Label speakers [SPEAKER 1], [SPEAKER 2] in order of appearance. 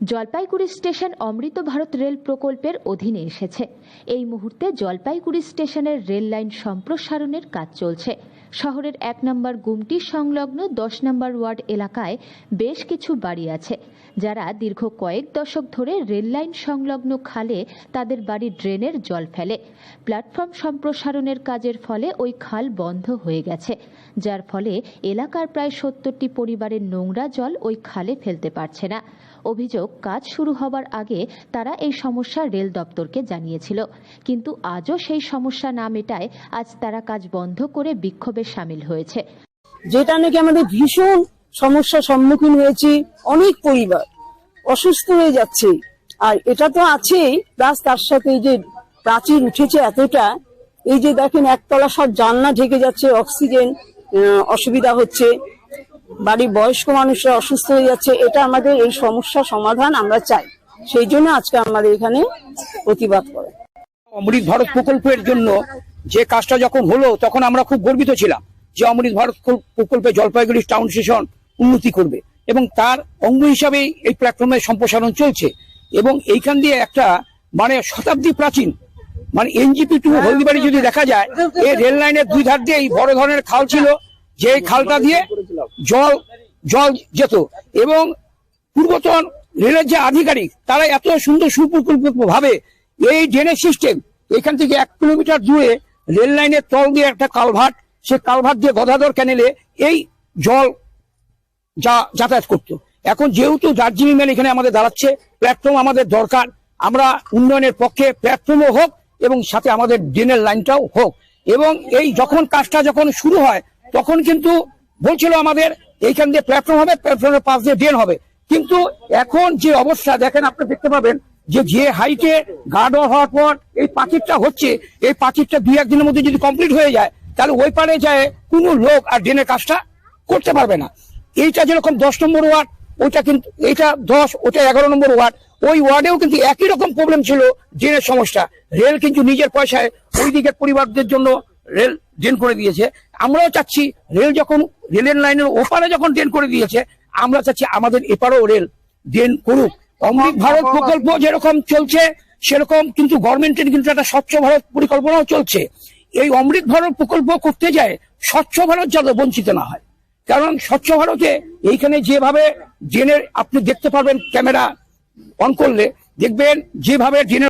[SPEAKER 1] Jalpaiguri station Amrit Bharat rail প্রকল্পের অধীনে এসেছে। এই মুহূর্তে জলপাইগুড়ি স্টেশনের রেল লাইন সম্প্রসারণের কাজ চলছে। শহরের এক নম্বর গুমটি সংলগ্ন দশ নম্বর ওয়ার্ড এলাকায় বেশ কিছু বাড়ি আছে। যারা দীর্ঘ কয়েক দশক ধরে রেল লাইন সংলগ্ন খালে তাদের বাড়ির ড্রেনের জল ফেলে। প্ল্যাটফর্ম সম্প্রসারণের কাজের ফলে ওই খাল বন্ধ হয়ে গেছে। যার ফলে এলাকার প্রায় সত্তরটি পরিবারের নোংরা জল ওই খালে ফেলতে পারছে না। অভিযোগ, কাজ শুরু হবার আগে তারা এই সমস্যা রেল দপ্তরকে জানিয়েছিল। কিন্তু আজও সেই সমস্যা না মেটায় আজ তারা কাজ বন্ধ করে বিক্ষোভে সামিল হয়েছে।
[SPEAKER 2] যেটা নাকি আমাদের ভীষণ সমস্যার সম্মুখীন হয়েছি, অনেক পরিবার অসুস্থ হয়ে যাচ্ছে। আর এটা তো আছেই, প্লাস তার সাথে এই যে প্রাচীর উঠেছে এতটা, এই যে দেখেন একতলা সব জানলা ঢেকে যাচ্ছে, অক্সিজেন অসুবিধা হচ্ছে। বাড়ির বয়স্ক মানুষরা অসুস্থ হয়ে যাচ্ছে, এটা আমাদের এই সমস্যা সমাধান আমরা চাই। সেই জন্য আজকে আমাদের এখানে প্রতিবাদ করে।
[SPEAKER 3] অমৃত ভারত প্রকল্পের জন্য যে কাজটা যখন হলো, তখন আমরা খুব গর্বিত ছিলাম যে অমৃত ভারত প্রকল্পে জলপাইগুড়ি টাউন স্টেশন উন্নতি করবে এবং তার অঙ্গ হিসাবেই এই প্ল্যাটফর্মের সম্প্রসারণ চলছে এবং এইখান দিয়ে একটা মানে শতাব্দী প্রাচীন মানে এনজিপি টু হলদিবাড়ি যদি দেখা যায়, এই রেল লাইনের দুই ধার দিয়ে বড় ধরনের খাল ছিল যে খালটা দিয়ে জল জল যেত। এবং পূর্বতন রেলের যে আধিকারিক, তারা এত সুন্দর সুপরিকল্পিত ভাবে এই ড্রেনেজ সিস্টেম এখান থেকে এক কিলোমিটার দূরে রেল লাইনের তল দিয়ে একটা কালভার্ট সে কালভার্ট দিয়ে গদাধর ক্যানেলে এই জল যা, যাতায়াত করতো। এখন যেহেতু দার্জিলিং মেল এখানে আমাদের দাঁড়াচ্ছে প্ল্যাটফর্ম আমাদের দরকার, আমরা উন্নয়নের পক্ষে প্ল্যাটফর্মও হোক এবং সাথে আমাদের ড্রেনের লাইনটাও হোক। এবং এই যখন কাজটা যখন শুরু হয় তখন কিন্তু বলছিল আমাদের, এইখান দিয়ে প্ল্যাটফর্ম হবে প্ল্যাটফর্মের পাশ দিয়ে ড্রেন হবে। কিন্তু এখন যে অবস্থা, দেখেন আপনি দেখতে পাবেন যে যে হাইটে গার্ড হওয়ার পর এই পাঁচিরটা হচ্ছে, এই পাঁচিরটা দুই একদিনের মধ্যে যদি কমপ্লিট হয়ে যায়, তাহলে ওই পারে যায় কোনো লোক আর ড্রেনের কাজটা করতে পারবে না। এইটা যেরকম দশ নম্বর ওয়ার্ড, ওইটা কিন্তু, এইটা দশ ওটা এগারো নম্বর ওয়ার্ড, ওই ওয়ার্ডেও কিন্তু একই রকম প্রবলেম ছিল ড্রেনের সমস্যা। রেল কিন্তু নিজের পয়সায় ওই দিকের পরিবারদের জন্য রেল ড্রেন করে দিয়েছে। আমরাও চাচ্ছি রেল যখন রেলের লাইনের ওপারে যখন ড্রেন করে দিয়েছে আমরা চাচ্ছি আমাদের এপারেও রেল ড্রেন করুক। অমৃত ভারত প্রকল্প যেরকম চলছে সেরকম কিন্তু গভর্নমেন্টের কিন্তু একটা স্বচ্ছ ভারত পরিকল্পনাও চলছে। এই অমৃত ভারত প্রকল্প করতে যায় স্বচ্ছ ভারত যাতে বঞ্চিত না হয়। কারণ স্বচ্ছ ভারতে এইখানে যেভাবে ড্রেনের আপনি দেখতে পারবেন ক্যামেরা অন করলে দেখবেন যেভাবে ড্রেনের